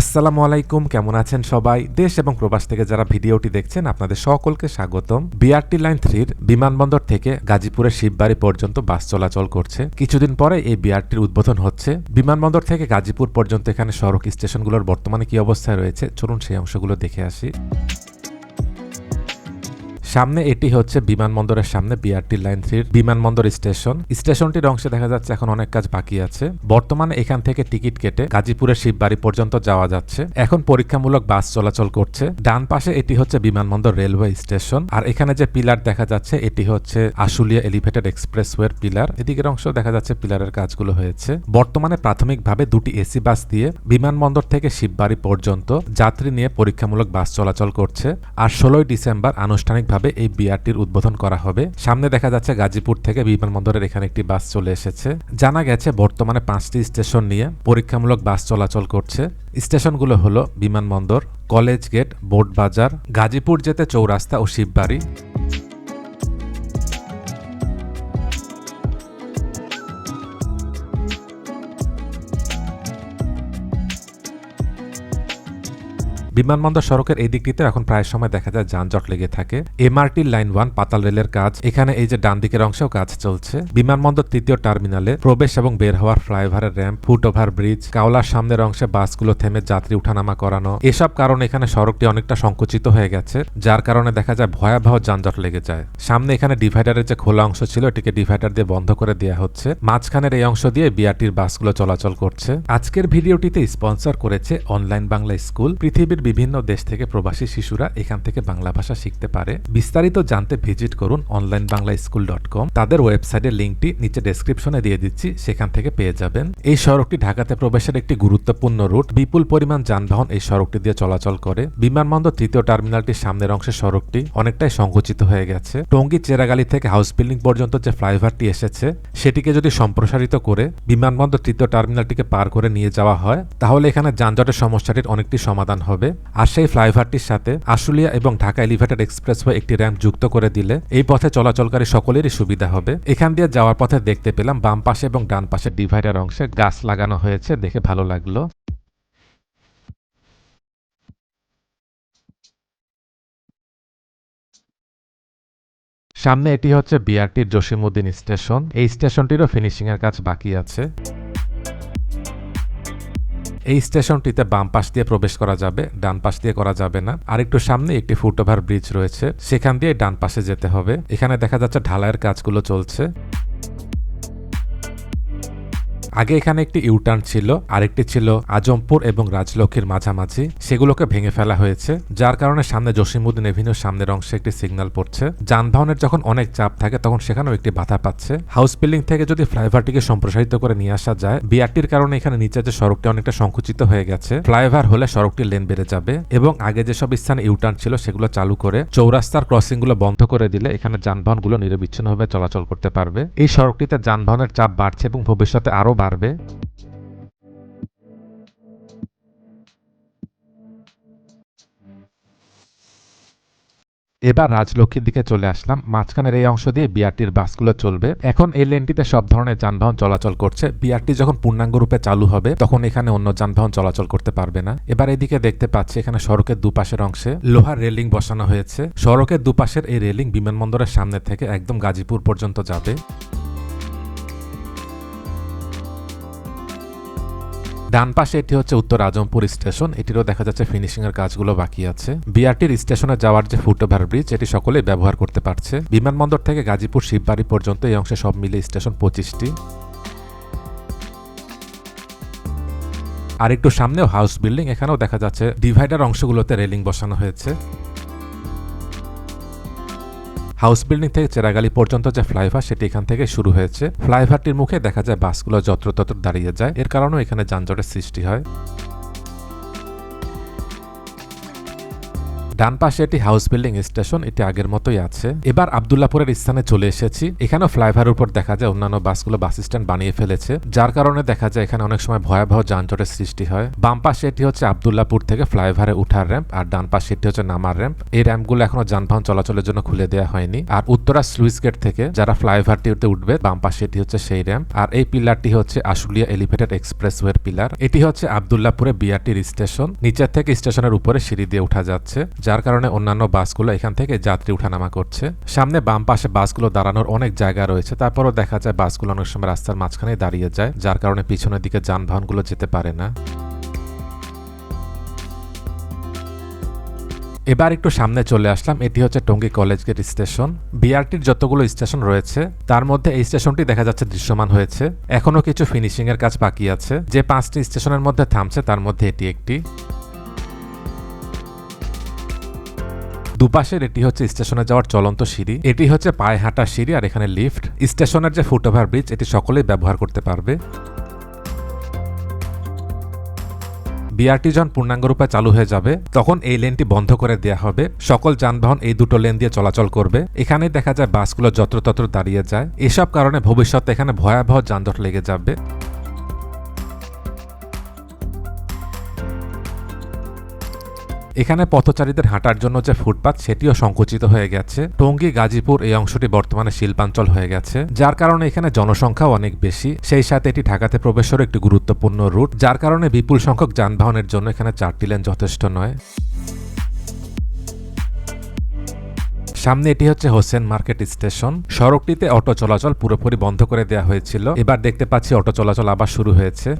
আসসালামু আলাইকুম, কেমন আছেন সবাই? দেশ এবং প্রবাস থেকে যারা ভিডিওটি দেখছেন, আপনাদের সকলকে স্বাগতম। বিআরটি লাইন থ্রির বিমানবন্দর থেকে গাজীপুরের শিববাড়ি পর্যন্ত বাস চলাচল করছে। কিছুদিন পরে এই বিআরটির উদ্বোধন হচ্ছে। বিমানবন্দর থেকে গাজীপুর পর্যন্ত এখানে সড়ক স্টেশনগুলোর বর্তমানে কি অবস্থায় রয়েছে, চলুন সেই অংশগুলো দেখে আসি। সামনে এটি হচ্ছে বিমানবন্দরের সামনে বিআরটি লাইন থ্রির বিমানবন্দর স্টেশন। স্টেশনটির অংশে দেখা যাচ্ছে এখন অনেক কাজ বাকি আছে। বর্তমানে এখান থেকে টিকিট কেটে গাজীপুরের শিববাড়ি পর্যন্ত যাওয়া যাচ্ছে। এখন পরীক্ষামূলক বাস চলাচল করছে। ডান পাশে এটি হচ্ছে বিমানবন্দর রেলওয়ে স্টেশন। আর এখানে যে পিলার দেখা যাচ্ছে, এটি হচ্ছে আশুলিয়া এলিভেটেড এক্সপ্রেসওয়ের পিলার। এদিকের অংশ দেখা যাচ্ছে পিলারের কাজগুলো হয়েছে। বর্তমানে প্রাথমিকভাবে দুটি এসি বাস দিয়ে বিমানবন্দর থেকে শিববাড়ি পর্যন্ত যাত্রী নিয়ে পরীক্ষামূলক বাস চলাচল করছে। আর ষোলোই ডিসেম্বর আনুষ্ঠানিকভাবে এই বিআরটির উদ্বোধন করা হবে? সামনে দেখা যাচ্ছে গাজীপুর থেকে বিমানবন্দরের এখানে একটি বাস চলে এসেছে। জানা গেছে বর্তমানে পাঁচটি স্টেশন নিয়ে পরীক্ষামূলক বাস চলাচল করছে। স্টেশনগুলো হলো বিমানবন্দর, কলেজ গেট বোর্ড বাজার গাজীপুর যেতে চৌরাস্তা ও শিববাড়ি। বিমানবন্দর সড়কের এই দিকটিতে এখন প্রায় সময় দেখা যায় যানজট লেগে থাকে। এমআরটি লাইন ওয়ান, পাতাল রেলের কাজ, এখানে এই যে ডান দিকের অংশেও কাজ চলছে। বিমানবন্দর তৃতীয় টার্মিনালে প্রবেশ এবং বের হওয়ার ফ্লাইওভারের র্যাম্প, ফুট ওভার ব্রিজ, কাওলার সামনের অংশে বাসগুলো থেমে যাত্রী উঠানামা করানো, এসব কারণে এখানে সড়কটি অনেকটা সংকুচিত হয়ে গেছে, যার কারণে দেখা যায় ভয়াবহ যানজট লেগে যায়। সামনে এখানে ডিভাইডারের যে খোলা অংশ ছিল, এটিকে ডিভাইডার দিয়ে বন্ধ করে দেওয়া হচ্ছে। মাঝখানের এই অংশ দিয়ে বিআরটির বাসগুলো চলাচল করছে। আজকের ভিডিওটিতে স্পন্সর করেছে অনলাইন বাংলা স্কুল, পৃথিবীর বিভিন্ন দেশ থেকে প্রবাসী শিশুরা এখান থেকে বাংলা ভাষা শিখতে পারে। বিস্তারিত জানতে ভিজিট করুন online Bangla school dot com তাদের ওয়েবসাইটের লিঙ্কটি নিচে ডেসক্রিপশনে দিয়ে দিচ্ছি, সেখান থেকে পেয়ে যাবেন। এই সড়কটি ঢাকাতে প্রবেশের একটি গুরুত্বপূর্ণ রুট। বিপুল পরিমাণ যানবাহন এই সড়কটি দিয়ে চলাচল করে। বিমানবন্দর তৃতীয় টার্মিনালটির সামনের অংশে সড়কটি অনেকটাই সংকুচিত হয়ে গেছে। টঙ্গী চেরাগালি থেকে হাউস বিল্ডিং পর্যন্ত যে ফ্লাইওভারটি এসেছে, সেটিকে যদি সম্প্রসারিত করে বিমানবন্দর তৃতীয় টার্মিনালটিকে পার করে নিয়ে যাওয়া হয়, তাহলে এখানে যানজটের সমস্যাটির অনেকটি সমাধান হবে। সেই ফ্লাইওভারটির সাথে আশুলিয়া এবং ঢাকা এলিভেটেড এক্সপ্রেসওয়ে একটি র্যাম্প যুক্ত করে দিলে এই পথে চলাচলকারী সকলেরই সুবিধা হবে। এখান দিয়ে যাওয়ার পথে দেখতে পেলাম বাম পাশে এবং ডান পাশে ডিভাইডার অংশে গাছ লাগানো হয়েছে দেখে ভালো লাগল। সামনে এটি হচ্ছে বিআরটির জসিমউদ্দিন স্টেশন। এই স্টেশনটিরও ফিনিশিং এর কাজ বাকি আছে। এই স্টেশনটিতে বাম পাশ দিয়ে প্রবেশ করা যাবে, ডান পাশ দিয়ে করা যাবে না। আর একটু সামনে একটি ফুটওভার ব্রিজ রয়েছে, সেখান দিয়ে ডান পাশে যেতে হবে। এখানে দেখা যাচ্ছে ঢালাইয়ের কাজগুলো চলছে। আগে এখানে একটি ইউটার্ন ছিল, আরেকটি ছিল আজমপুর এবং রাজলক্ষ্মীর মাঝামাঝি। সেগুলোকে ভেঙে ফেলা হয়েছে, যার কারণে সামনে জসিমুদ্দিন এভিনিউর সামনের অংশে একটি সিগন্যাল পড়ছে। যানবাহনের যখন অনেক চাপ থাকে, তখন সেখানেও একটি বাধা পাচ্ছে। হাউস বিল্ডিং থেকে যদি ফ্লাইওভারটিকে সম্প্রসারিত করে নিয়ে আসা যায়, বিআরটির কারণে এখানে নিচে যে সড়কটি অনেকটা সংকুচিত হয়ে গেছে। ফ্লাইওভার হলে সড়কটির লেন বেড়ে যাবে এবং আগে যেসব স্থানে ইউটার্ন ছিল, সেগুলো চালু করে চৌরাস্তার ক্রসিংগুলো বন্ধ করে দিলে এখানে যানবাহনগুলো নিরবিচ্ছিন্নভাবে চলাচল করতে পারবে। এই সড়কটিতে যানবাহনের চাপ বাড়ছে এবং ভবিষ্যতে আরও বাড়বে এবার রাজলক্ষ্মীর দিকে চলে আসলাম। মাঝখানের এই অংশ দিয়ে বিআরটির বাসগুলো চলবে। এখন এই লেনটিতে সব ধরনের যানবাহন চলাচল করছে। বিআরটি যখন পূর্ণাঙ্গ রূপে চালু হবে, তখন এখানে অন্য যানবাহন চলাচল করতে পারবে না। এবার এদিকে দেখতে পাচ্ছি এখানে সড়কের দুপাশের অংশে লোহার রেলিং বসানো হয়েছে। সড়কের দুপাশের এই রেলিং বিমানবন্দরের সামনে থেকে একদম গাজীপুর পর্যন্ত যাবে। ডান পাশে এটি হচ্ছে উত্তর আজমপুর স্টেশন। এটিরও দেখা যাচ্ছে ফিনিশিং এর কাজগুলো বাকি আছে। বিআরটির স্টেশনে যাওয়ার যে ফুটওভার ব্রিজ, এটি সকলেই ব্যবহার করতে পারছে। বিমানবন্দর থেকে গাজীপুর শিববাড়ি পর্যন্ত এই অংশে সব মিলে স্টেশন পঁচিশটি। আর একটু সামনেও হাউস বিল্ডিং, এখানেও দেখা যাচ্ছে ডিভাইডার অংশগুলোতে রেলিং বসানো হয়েছে। হাউস বিল্ডিং থেকে চেরাগালি পর্যন্ত যে ফ্লাইভার সেটি এখান থেকে শুরু হয়েছে। ফ্লাইভারটির মুখে দেখা যায় বাসগুলো যত্রতত্র দাঁড়িয়ে যায়। এর কারণেও এখানে যানজটের সৃষ্টি হয়। ডান পাশে এটি হাউস বিল্ডিং স্টেশন এটি আগের মতোই আছে। এবার আবদুল্লাপুরের স্থানে চলে এসেছি। এখানেও ফ্লাইওভার উপর দেখা যায়, অন্যান্য বাসগুলো বাস স্ট্যান্ড বানিয়ে ফেলেছে। যার কারণে দেখা যায়, এখানে অনেক সময় ভয়াবহ যানজটের সৃষ্টি হয়। বাম পাশে এটি হচ্ছে আবদুল্লাপুর থেকে ফ্লাইওভারে উঠার র্যাম্প আর ডান পাশে এটি হচ্ছে নামার র্যাম্প এই র্যাম্পগুলো এখনও যানবাহন চলাচলের জন্য খুলে দেওয়া হয়নি। আর উত্তরা স্লুইস গেট থেকে যারা ফ্লাইওভারটিতে উঠবে, বাম পাশে এটি হচ্ছে সেই র্যাম্প আর এই পিলারটি হচ্ছে আশুলিয়া এলিভেটেড এক্সপ্রেসওয়ের পিলার এটি হচ্ছে আবদুল্লাপুরে বিআরটির স্টেশন নিচের থেকে স্টেশনের উপরে সিঁড়ি দিয়ে উঠা যাচ্ছে। যার কারণে অন্যান্য বাসগুলো এখান থেকে যাত্রী উঠানামা করছে। সামনে বাম পাশে বাসগুলো দাঁড়ানোর অনেক জায়গা রয়েছে, তারপরও দেখা যায় বাসগুলো অনেক সময় রাস্তার মাঝখানে দাঁড়িয়ে যায়, যার কারণে পিছনের দিকে যানবাহনগুলো যেতে পারে না। এবার একটু সামনে চলে আসলাম, এটি হচ্ছে টঙ্গী কলেজ গেট স্টেশন। বিআরটির যতগুলো স্টেশন রয়েছে, তার মধ্যে এই স্টেশনটি দেখা যাচ্ছে দৃশ্যমান হয়েছে। এখনও কিছু ফিনিশিং এর কাজ বাকি আছে। যে পাঁচটি স্টেশনের মধ্যে থামছে, তার মধ্যে এটি একটি। দুপাশের এটি হচ্ছে স্টেশনে যাওয়ার চলন্ত সিঁড়ি। এটি হচ্ছে পায়ে হাঁটা সিঁড়ি আর এখানে লিফট। স্টেশনের যে ফুটওভার ব্রিজ, এটি সকলেই ব্যবহার করতে পারবে। বিআরটি যখন পূর্ণাঙ্গরূপে চালু হয়ে যাবে। তখন এই লেনটি বন্ধ করে দেওয়া হবে। সকল যানবাহন এই দুটো লেন দিয়ে চলাচল করবে। এখানেই দেখা যায় বাসগুলো যত্রতত্র দাঁড়িয়ে যায়। এসব কারণে ভবিষ্যতে এখানে ভয়াবহ যানজট লেগে যাবে। এখানে পথচারীদের হাঁটার জন্য যে ফুটপাত, সেটিও সংকুচিত হয়ে গেছে। টঙ্গী, গাজীপুর এই অংশটি বর্তমানে শিল্পাঞ্চল হয়ে গেছে, যার কারণে এখানে জনসংখ্যাও অনেক বেশি। সেই সাথে এটি ঢাকাতে প্রবেশের একটি গুরুত্বপূর্ণ রুট, যার কারণে বিপুল সংখ্যক যানবাহনের জন্য এখানে চারটি লেন যথেষ্ট নয়। সামনে এটি হচ্ছে হোসেন মার্কেট স্টেশন। সড়কটিতে অটো চলাচল পুরোপুরি বন্ধ করে দেওয়া হয়েছিল। এবার দেখতে পাচ্ছি অটো চলাচল আবার শুরু হয়েছে।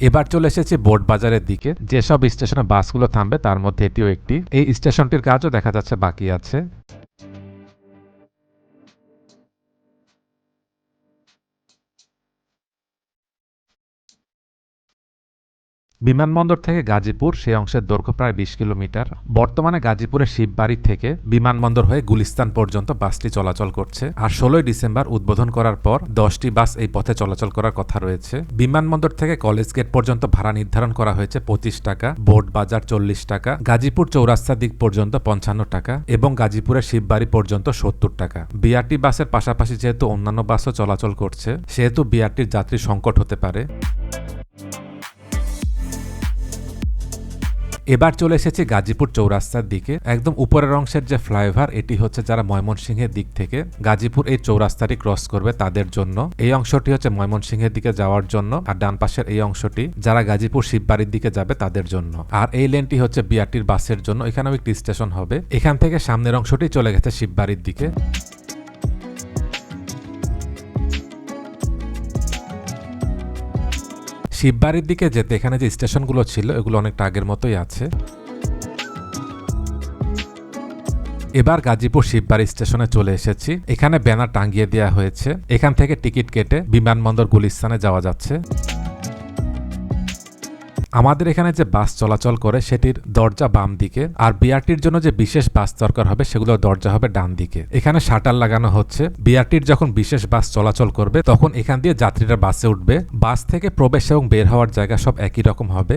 এবার চলে এসেছে বোর্ড বাজারের দিকে। যেসব স্টেশনে বাসগুলো থামবে, তার মধ্যে এটিও একটি। এই স্টেশনটির কাজও দেখা যাচ্ছে, বাকি আছে। বিমানবন্দর থেকে গাজীপুর সেই অংশের দৈর্ঘ্য প্রায় বিশ কিলোমিটার। বর্তমানে গাজীপুরের শিববাড়ি থেকে বিমানবন্দর হয়ে গুলিস্তান পর্যন্ত বাসটি চলাচল করছে। আর ষোলোই ডিসেম্বর উদ্বোধন করার পর দশটি বাস এই পথে চলাচল করার কথা রয়েছে। বিমানবন্দর থেকে কলেজ গেট পর্যন্ত ভাড়া নির্ধারণ করা হয়েছে পঁচিশ টাকা, বোর্ড বাজার চল্লিশ টাকা, গাজীপুর চৌরাস্তা দিক পর্যন্ত পঞ্চান্ন টাকা এবং গাজীপুরের শিববাড়ি পর্যন্ত সত্তর টাকা। বিআরটি বাসের পাশাপাশি যেহেতু অন্যান্য বাসও চলাচল করছে, সেহেতু বিআরটির যাত্রী সংকট হতে পারে। এবার চলে এসেছি গাজীপুর চৌরাস্তার দিকে। একদম উপরের অংশের যে ফ্লাইওভার, এটি হচ্ছে যারা ময়মনসিংহের দিক থেকে গাজীপুর এই চৌরাস্তাটি ক্রস করবে তাদের জন্য। এই অংশটি হচ্ছে ময়মনসিংহের দিকে যাওয়ার জন্য আর ডান পাশের এই অংশটি যারা গাজীপুর শিববাড়ির দিকে যাবে তাদের জন্য। আর এই লেনটি হচ্ছে বিআরটির বাসের জন্য। এখানেও একটি স্টেশন হবে। এখান থেকে সামনের অংশটি চলে গেছে শিববাড়ির দিকে। শিববাড়ির দিকে যেতে এখানে যে স্টেশনগুলো ছিল, এগুলো অনেকটা আগের মতোই আছে। এবার গাজীপুর শিববাড়ি স্টেশনে চলে এসেছি। এখানে ব্যানার টাঙ্গিয়ে দেওয়া হয়েছে। এখান থেকে টিকিট কেটে বিমানবন্দর গুলিস্তানে যাওয়া যাচ্ছে। আমাদের এখানে যে বাস চলাচল করে, সেটির দরজা বাম দিকে আর বিআরটির জন্য যে বিশেষ বাস দরকার হবে, সেগুলোর দরজা হবে ডান দিকে। এখানে শাটার লাগানো হচ্ছে। বিআরটির যখন বিশেষ বাস চলাচল করবে, তখন এখান দিয়ে যাত্রীরা বাসে উঠবে। বাস থেকে প্রবেশ এবং বের হওয়ার জায়গা সব একই রকম হবে।